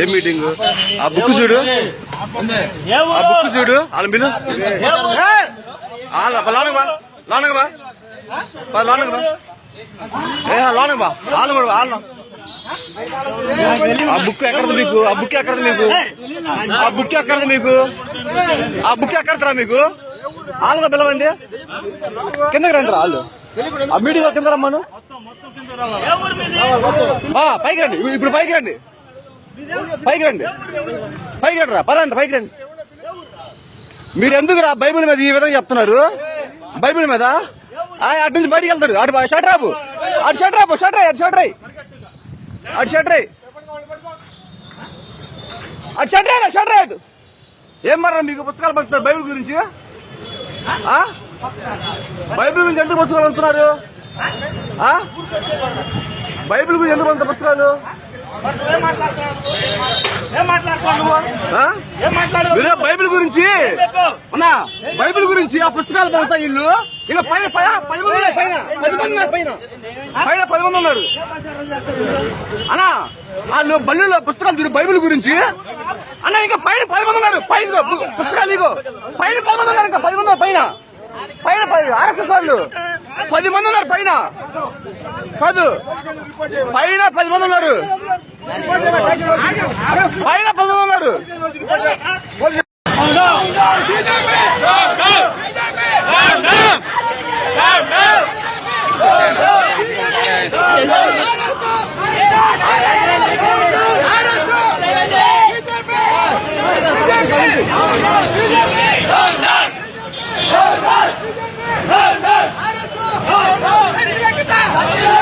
ఏం మీటింగ్? ఆ బుక్ చూడు. ఆ బుక్ చూడు. వాళ్ళ బిల్లు బా, లోనకు బా. ఏ లోనకు బా. వాళ్ళు కూడా వాళ్ళు ఆ బుక్ ఎక్కడది మీకు? ఆ బుక్ ఎక్కడది మీకు? ఆ బుక్ ఎక్కడది మీకు? ఆ బుక్ ఎక్కడరా మీకు? వాళ్ళగా పిలవండి. కిందకి రండి వాళ్ళు మీటింగ్ కింద రమ్మను. పైకి రండి. ఇప్పుడు పైకి రండి. పైకి రండి. పైకి రండి రా. పదండి పైకి రండి. మీరు ఎందుకు రా బైబిల్ మీద ఈ విధంగా చెప్తున్నారు? బైబిల్ మీద? ఆ, అటు నుంచి బయటికి వెళ్తారు అటు షట్ రాపు అటు షట్ రాపు షట్ అటు షట్ అటు షట్ అటు షట్ రై షట్ రై అటు ఏం మరా మీకు పుస్తకాలు పంచుతారు బైబిల్ గురించి? బైబిల్ గురించి ఎందుకు పుస్తకాలు పంచుతున్నారు ఆ? బైబిల్ గురించి ఎందుకు అంత పుస్తకాలు మీరే బైబిల్ గురించి? అన్నా బైబిల్ గురించి ఆ పుస్తకాలు పంపుతా ఇల్లు ఇంకా పైన పది మంది పైన. పది మంది ఉన్నారు పైన. పైన పది మంది ఉన్నారు. అన్నా వాళ్ళు బల్లిలో పుస్తకాలు చూడు బైబిల్ గురించి. అన్నా ఇంకా పైన పది మంది ఉన్నారు. పైన పుస్తకాలు ఇగో పైన పది మంది ఉన్నారు ఇంకా పది మంది పైన. పైన పది ఆర్ఎస్ఎస్ వాళ్ళు. పది మంది ఉన్నారు పైన. కాదు. పైన పది మంది ఉన్నారు. పైన పది మంది ఉన్నారు. Yeah.